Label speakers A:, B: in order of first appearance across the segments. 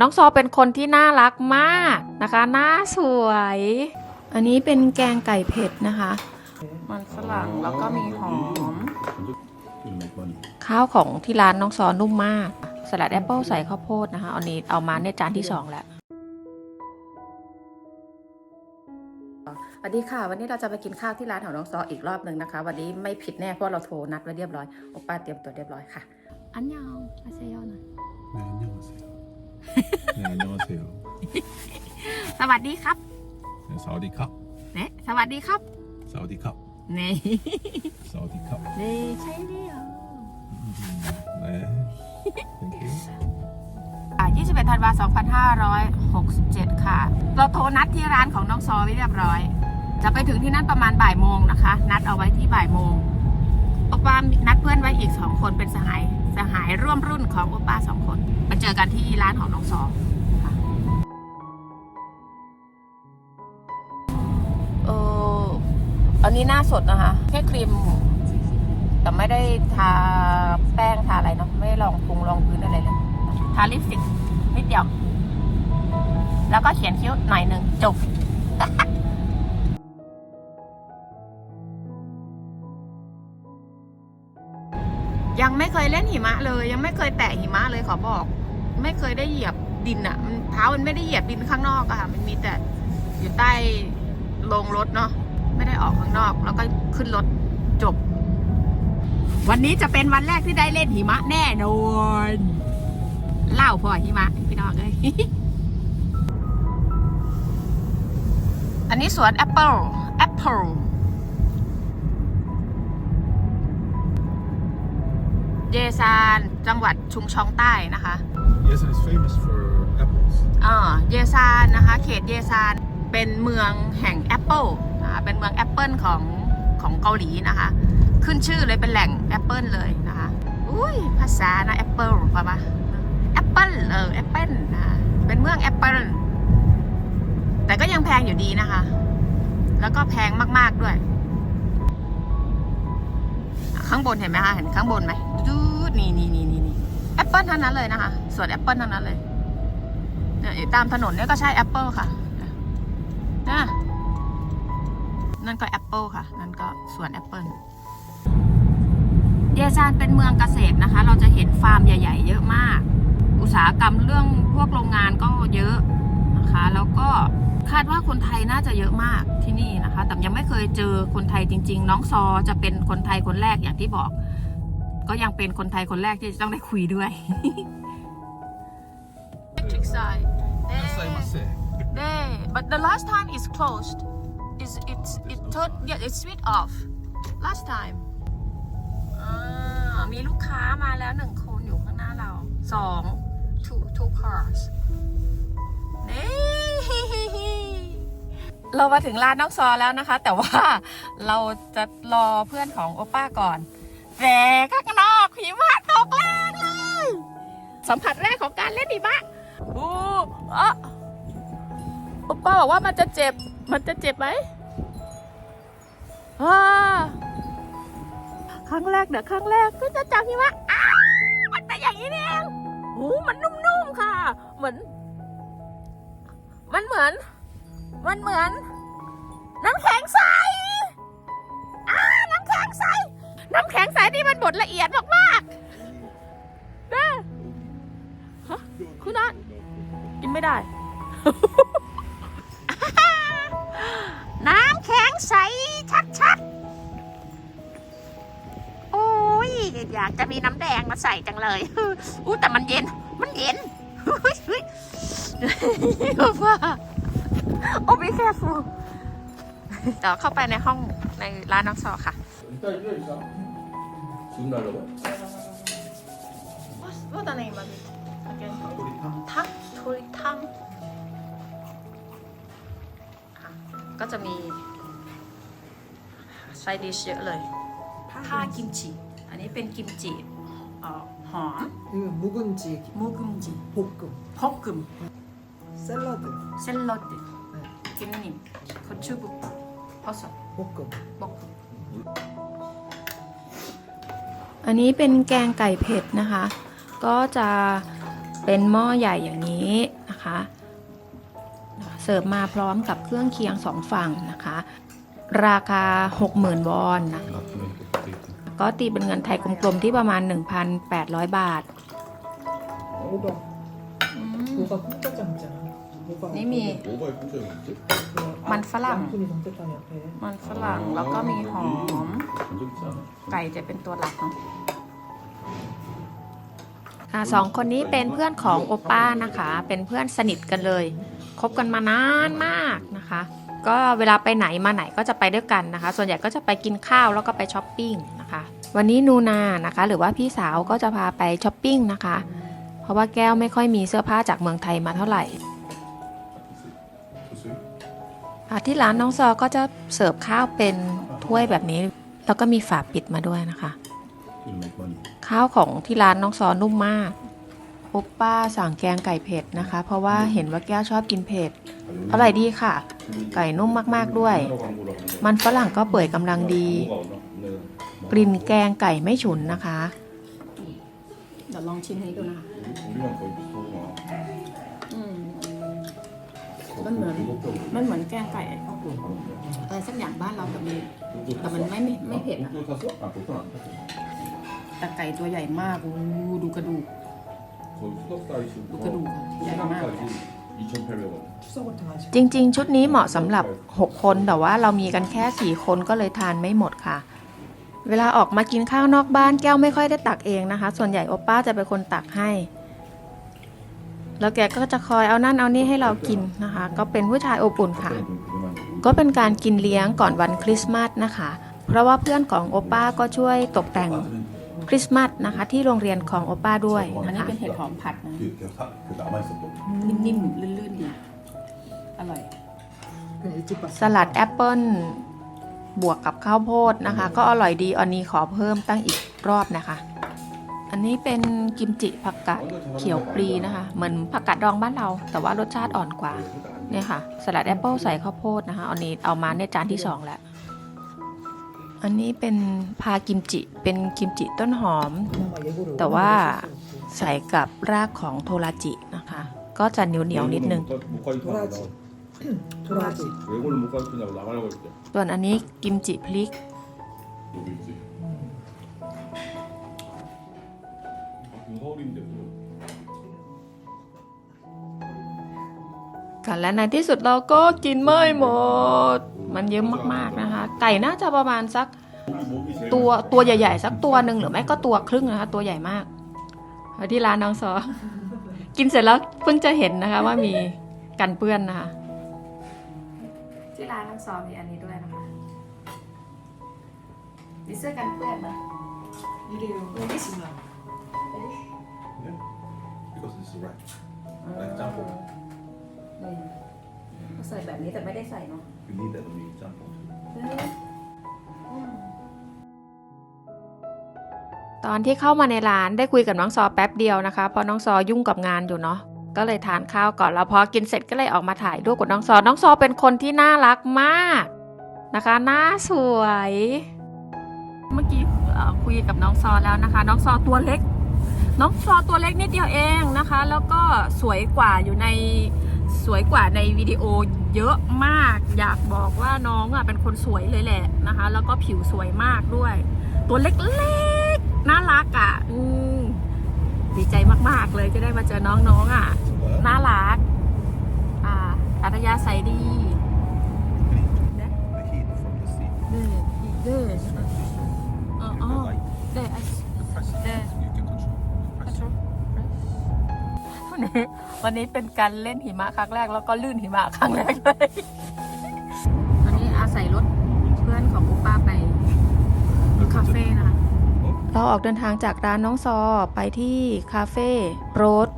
A: น้องซอเป็นคนที่น่ารักมากนะคะหน้าสวย อันนี้เป็นแกงไก่เผ็ดนะคะ มันฝรั่งแล้วก็มีหอม ข้าวของที่ร้านน้องซอนุ่มมาก สลัดแอปเปิ้ลใส่ข้าวโพดนะคะอันนี้เอามาในจานที่สองแล้วสวัสดีค่ะ วันนี้เราจะไปกินข้าวที่ร้านของน้องซออีกรอบหนึ่งนะคะ วันนี้ไม่ผิดแน่เพราะเราโทรนัดไว้เรียบร้อยโอป้าเตรียมตัวเรียบร้อยค่ะ อันยองอาเซยอนอั
B: นยองอาเซยอน 네, 안녕하세요.
A: สวัสดีครับ
B: 네, 사우디캅.
A: เนี่ยสวัสดีครับ
B: 사우디캅.
A: นี่
B: 사우디캅.
A: นี่ใช่เดียว
B: 네. 땡큐.
A: อ่ะ21ธันวา2567 ค่ะ เราโทรนัดที่ร้านของน้องซอไว้เรียบร้อย จะไปถึงที่นั่นประมาณบ่ายโมงนะคะ นัดเอาไว้ที่บ่ายโมงโอป้านัดเพื่อนไว้อีกสองคนเป็นสหาย สหายร่วมรุ่นของโอป้าสองคน มาเจอกันที่ร้านของน้องซอค่ะเอออันนี้หน้าสดนะคะ แค่ครีม แต่ไม่ได้ทาแป้งทาอะไรเนาะไม่ได้ลองปรุงลองพื้นอะไรเลย ทาลิปสติกนิดเดียว แล้วก็เขียนคิ้วหน่อยหนึ่งจบ ยังไม่เคยเล่นหิมะเลย ยังไม่เคยแตะหิมะเลยขอบอก ไม่เคยได้เหยียบดินอะ่ะมันเท้ามันไม่ได้เหยียบดินข้างนอกอะค่ะ มันมีแต่อยู่ใต้โรงรถเนาะไม่ได้ออกข้างนอก แล้วก็ขึ้นรถจบ วันนี้จะเป็นวันแรกที่ได้เล่นหิมะแน่นอนเล่าพอหิมะพี่น้องเลยอันนี้สวนแอปเปิลแอปเปิล เยซานจังหวัดชุมชองใต้นะคะ
B: Yesan is famous for apples.
A: อ่าเยซานนะคะ เขตเยซานเป็นเมืองแห่งแอปเปิลนะคะเป็นเมืองแอปเปิลของของเกาหลีนะคะ ขึ้นชื่อเลยเป็นแหล่งแอปเปิลเลยนะคะ อุ้ยภาษานะแอปเปิลป่ะปะแอปเปิลเออแอปเปิลนะเป็นเมืองแอปเปิลแต่ก็ยังแพงอยู่ดีนะคะ แล้วก็แพงมาก ๆด้วย ข้างบนเห็นไหมคะ เห็นข้างบนไหมดู นี่นี่นี่นี่นี่แอปเปิลทั้งนั้นเลยนะคะสวนแอปเปิลทั้งนั้นเลยเนี่ยตามถนนเนี่ยก็ใช่แอปเปิลค่ะนะนั่นก็แอปเปิลค่ะ นั่นก็สวนแอปเปิลเดียซานเป็นเมืองเกษตรนะคะ เราจะเห็นฟาร์มใหญ่ ๆ เยอะมาก อุตสาหกรรมเรื่องพวกโรงงานก็เยอะนะคะ แล้วก็คาดว่าคนไทยน่าจะเยอะมากที่นี่นะคะ แต่ยังไม่เคยเจอคนไทยจริง ๆ น้องซอจะเป็นคนไทยคนแรกอย่างที่บอก ก็ยังเป็นคนไทยคนแรกที่จะต้องได้คุยด้วย electric side
B: Yes,
A: They, but the last time is closed. Is it's it turned yeah it's switched off. Last time. อ่ามีลูกค้ามาแล้วหนึ่งคนอยู่ข้างหน้าเราสอง two two cars นี่เรามาถึงร้านน้องซอแล้วนะคะ แต่ว่าเราจะรอเพื่อนของโอป้าก่อน แต่ข้างนอกหิมะตกแรงเลย สัมผัสแรกของการเล่นหิมะอู้อะโอป้าบอกว่ามันจะเจ็บ มันจะเจ็บไหมอ่าครั้งแรกเดี๋ยวครั้งแรกก็จะจับหิมะอ้ามันเป็นอย่างนี้เองโอ้มันนุ่มๆค่ะ เหมือน มันเหมือน มันเหมือน น้ำแข็งใสอ้าน้ำแข็งใส น้ำแข็ง ใสที่มันบดละเอียดมากๆนะฮะคุณนัทกินไม่ได้ น้ำแข็งใสชัดๆ โอ้ย อยากจะมีน้ำแดงมาใส่จังเลยอู้แต่มันเย็น มันเย็นเฮ้ยเฮ้ยว่าโอ้ไม่แค่ฟูเดี๋ยวเข้าไปในห้องในร้านน้องซอค่ะ
C: 일단 이거 있어. 지금 날라고.
A: What the name of it? Again.
B: 우리탕.
A: ทักทุริทังอ่ะก็จะมีไซดิชเยอะเลยผ้ากิมจิ อันนี้เป็นกิมจิเอ่อหอม
D: 이거 묵은지
A: มูกุมจิ
D: 볶음
A: พกกึม
D: 샐러드
A: เส้นรสดิกิมนิมคอนชูบุพอส
D: 볶음
A: บอ อันนี้เป็นแกงไก่เผ็ดนะคะ ก็จะ เป็นหม้อใหญ่อย่างนี้นะคะ เสิร์ฟมาพร้อมกับเครื่องเคียงสองฝั่งนะคะ ราคา 60,000 วอนนะ ก็ตีเป็นเงินไทยกลมๆที่ประมาณ 1,800 บาท
D: 오가 오가 공짜장이잖아. 오가
A: นี่มี
C: 뭐가 공짜였지?
D: 그 아,
A: 만ฝรั่ง
D: 양푼이 정책단 옆에
A: มันฝรั่งแล้วก็มีหอม
C: 본적 있지 않아?
A: ไก่จะเป็นตัวหลักเนาะ อ่าสองคนนี้เป็นเพื่อนของโอป้านะคะ เป็นเพื่อนสนิทกันเลย คบกันมานานมากนะคะ ก็เวลาไปไหนมาไหนก็จะไปด้วยกันนะคะ ส่วนใหญ่ก็จะไปกินข้าวแล้วก็ไปช้อปปิ้งนะคะ วันนี้นูนานะคะ หรือว่าพี่สาวก็จะพาไปช้อปปิ้งนะคะ เพราะว่าแก้วไม่ค่อยมีเสื้อผ้าจากเมืองไทยมาเท่าไหร่ที่ร้านน้องซอก็จะเสิร์ฟข้าวเป็นถ้วยแบบนี้ แล้วก็มีฝาปิดมาด้วยนะคะ ข้าวของที่ร้านน้องซอนุ่มมากโอปป้าสั่งแกงไก่เผ็ดนะคะ เพราะว่าเห็นว่าแก้วชอบกินเผ็ดอร่อยดีค่ะ ไก่นุ่มมากๆด้วย มันฝรั่งก็เปื่อยกำลังดี กลิ่นแกงไก่ไม่ฉุนนะคะ เดี๋ยวลองชิมให้ดูนะคะมันเหมือนมันเหมือนแกงไก่อะไรสักอย่างบ้านเราแต่มันแต่มันไม่ไม่เผ็ดอะ แต่ไก่ตัวใหญ่มากอู้ดูกระดูก
C: 거의 수덕 사이즈.
A: 그 그래도 얇아.
C: 수덕 사이즈 2,800원.
D: 추석 같은 거 하시
A: จริง ๆ ชุดนี้เหมาะสำหรับ 6 คนแต่ว่าเรามีกันแค่ 4 คนก็เลยทานไม่หมดค่ะ เวลาออกมากินข้าวนอกบ้านแก้วไม่ค่อยได้ตักเองนะคะ ส่วนใหญ่โอป้าจะเป็นคนตักให้ แล้วแกก็จะคอยเอานั่นเอานี่ให้เรากินนะคะ ก็เป็นผู้ชายอบอุ่นค่ะ
C: 그때는 좀 그동안
A: ก็เป็นการกินเลี้ยงก่อนวันคริสต์มาสนะคะ เพราะว่าเพื่อนของโอป้าก็ช่วยตกแต่ง คริสต์มาสนะคะที่โรงเรียนของโอป้าด้วยอันนี้ะคะ
C: เป็นเห็ดหอมผัด
A: นะ นิ่มๆ ลื่นๆ ดี อร่อย สลัดแอปเปิลบวกกับข้าวโพดนะคะ ก็อร่อยดีอันนี้ขอเพิ่มตั้งอีกรอบนะคะ อันนี้เป็นกิมจิผักกาดเขียวปลีนะคะ เหมือนผักกาดดองบ้านเรา แต่ว่ารสชาติอ่อนกว่าเนี่ยค่ะ สลัดแอปเปิลใส่ข้าวโพดนะคะอันนี้เอามาในจานที่สองแล้ว อันนี้เป็นพากิมจิ เป็นกิมจิต้นหอม
D: แต่ว่า
A: ใส่กับรากของโทราจินะคะ ก็จะเหนียวเหนียวนิดนึง ส่วนอันนี้กิมจิพริกกันและในที่สุดเราก็กินไม่หมด มันเยอะมากๆนะ ไก่น่าจะประมาณสักตัวตัวใหญ่ ๆ สักตัวหนึ่งหรือไม่ก็ตัวครึ่งนะคะ ตัวใหญ่มากที่ร้านน้องซอ กินเสร็จแล้วเพิ่งจะเห็นนะคะ ว่ามีกันเปื้อนนะคะ ที่ร้านน้องซอมีอันนี้ด้วยนะคะมีเสื้อกันเปื้อนปะมี
D: เดียวไม่ชิม
B: หรอ because this is right
A: ใส่แบบนี้แต่ไม่ได้ใส่เนาะ
B: you need that when you jump
A: ตอนที่เข้ามาในร้านได้คุยกับน้องซอแป๊บเดียวนะคะ เพราะน้องซอยุ่งกับงานอยู่เนาะก็เลยทานข้าวก่อนแล้วพอกินเสร็จก็เลยออกมาถ่ายรูปกับน้องซอ น้องซอเป็นคนที่น่ารักมากนะคะหน้าสวย เมื่อกี้คุยกับน้องซอแล้วนะคะ น้องซอตัวเล็ก น้องซอตัวเล็กนิดเดียวเองนะคะ แล้วก็สวยกว่าอยู่ในสวยกว่าในวิดีโอ เยอะมาก อยากบอกว่าน้องอะเป็นคนสวยเลยแหละนะคะ แล้วก็ผิวสวยมากด้วย ตัวเล็กๆ น่ารักอะอืมดีใจมากๆเลยจะได้มาเจอน้องๆอะ น่ารัก อ่าอัธยาศัยดี
B: The heat from the sea.
A: เด้เด้อ๋อ
B: The light,
A: เด้
B: the
A: นนี้วันนี้เป็นการเล่นหิมะครั้งแรกแล้วก็ลื่นหิมะครั้งแรกเลยวันนี้อาศัยรถเพื่อนของอุป้าไปคาเฟ่นะคะเราออกเดินทางจากร้านน้องซอไปที่คาเฟ่โรด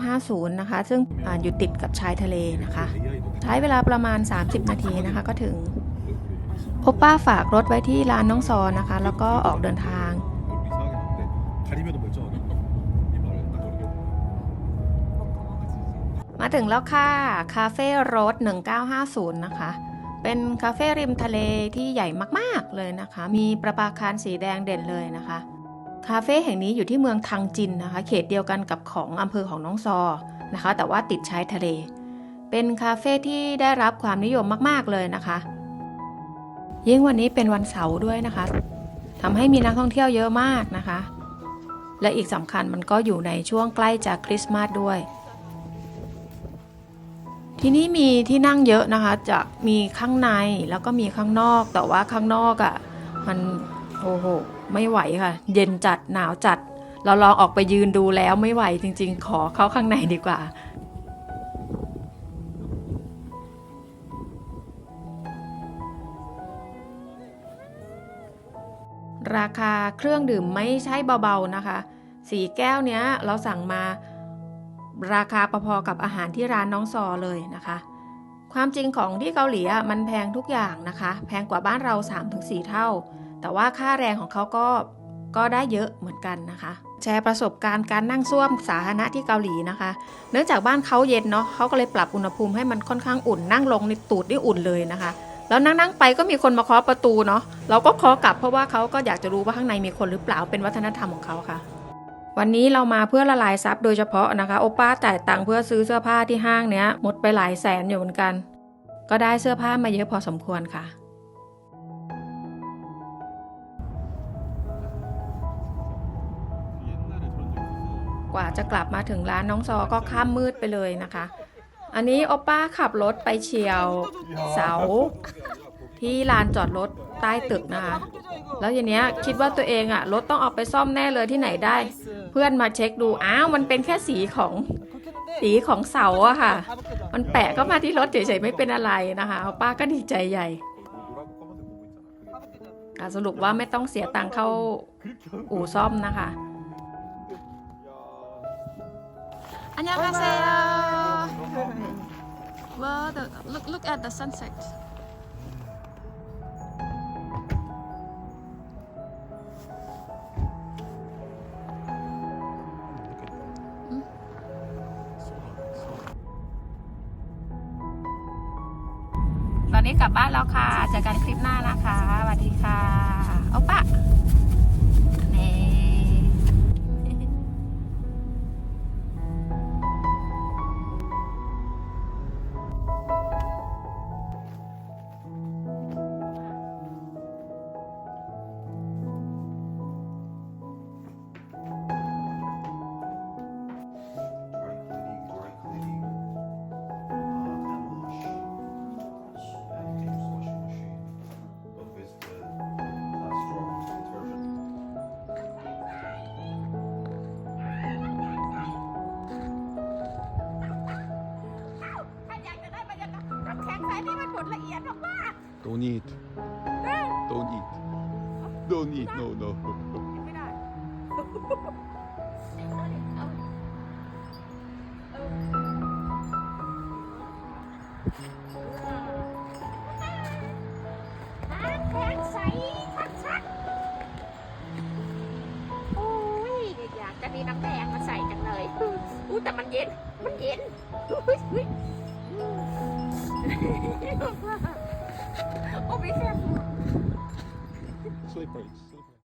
A: 1950 นะคะ ซึ่งอาอยู่ติดกับชายทะเลนะคะ ใช้เวลาประมาณ 30 นาทีนะคะก็ถึงโอป้าฝากรถไว้ที่ร้านน้องซอนะคะ แล้วก็ออกเดินทาง มาถึงแล้วค่ะ คาเฟ่โรด1950 นะคะ เป็นคาเฟ่ริมทะเลที่ใหญ่มากๆเลยนะคะ มีประภาคารสีแดงเด่นเลยนะคะ คาเฟ่แห่งนี้อยู่ที่เมืองทังจินนะคะ เขตเดียวกันกับของอำเภอของน้องซอนะคะ แต่ว่าติดชายทะเล เป็นคาเฟ่ที่ได้รับความนิยมมากๆเลยนะคะ ยิ่งวันนี้เป็นวันเสาร์ด้วยนะคะทำให้มีนักท่องเที่ยวเยอะมากนะคะ และอีกสำคัญมันก็อยู่ในช่วงใกล้จะคริสต์มาสด้วย ที่นี่มีที่นั่งเยอะนะคะจะมีข้างในแล้วก็มีข้างนอก แต่ว่าข้างนอกอะ่ะมันโอ้โหไม่ไหวค่ะ เย็นจัดหนาวจัด เราลองออกไปยืนดูแล้วไม่ไหวจริง ๆ ขอเข้าข้างในดีกว่า ราคาเครื่องดื่มไม่ใช่เบาๆนะคะ สีแก้วเนี้ยเราสั่งมา ราคาพอๆกับอาหารที่ร้านน้องซอเลยนะคะ ความจริงของที่เกาหลีมันแพงทุกอย่างนะคะ แพงกว่าบ้านเรา 3-4 เท่า แต่ว่าค่าแรงของเขาก็ก็ได้เยอะเหมือนกันนะคะ แชร์ประสบการณ์การนั่งส้วมสาธารณะที่เกาหลีนะคะ เนื่องจากบ้านเขาเย็นเนาะเขาก็เลยปรับอุณหภูมิให้มันค่อนข้างอุ่นนั่งลงในตูดได้อุ่นเลยนะคะ แล้วนั่งนั่งๆไปก็มีคนมาเคาะประตูเนาะเราก็เคาะกลับเพราะว่าเขาก็อยากจะรู้ว่าข้างในมีคนหรือเปล่าเป็นวัฒนธรรมของเขาค่ะ วันนี้เรามาเพื่อละลายทรัพย์โดยเฉพาะนะคะ โอป้าจ่ายตังค์เพื่อซื้อเสื้อผ้าที่ห้างเนี้ยหมดไปหลายแสนอยู่เหมือนกัน ก็ได้เสื้อผ้ามาเยอะพอสมควรค่ะกว่าจะกลับมาถึงร้านน้องซอก็ข้ามมืดไปเลยนะคะ อันนี้โอป้าขับรถไปเฉียวเสา ที่ลานจอดรถใต้ตึกนะคะ แล้วอย่างเนี้ยคิดว่าตัวเองอะรถต้องออกไปซ่อมแน่เลยที่ไหนได้ เพื่อนมาเช็คดู อ้าว มันเป็นแค่สีของสีของเสาอะค่ะ มันแปะก็มาที่รถเฉยๆไม่เป็นอะไรนะคะ ป้าก็ดีใจใหญ่สรุปว่าไม่ต้องเสียตังค์เข้าอู่ซ่อมนะคะอันยองฮาเซ่ย Well, the, look look at the sunset. กลับบ้านแล้วค่ะเจอกันคลิปหน้านะคะ นบดละเอียดมาก
C: Don't eat. Don't eat. Don't eat. No, no.
A: ๆไม่ได้
E: น้ำแข็งใสชัดๆโอ้ยอยากจะมีน้ำแดงมาใส่จังเลยอู้แต่มันเย็น มันเย็นอุ๊ยอุ๊ย โ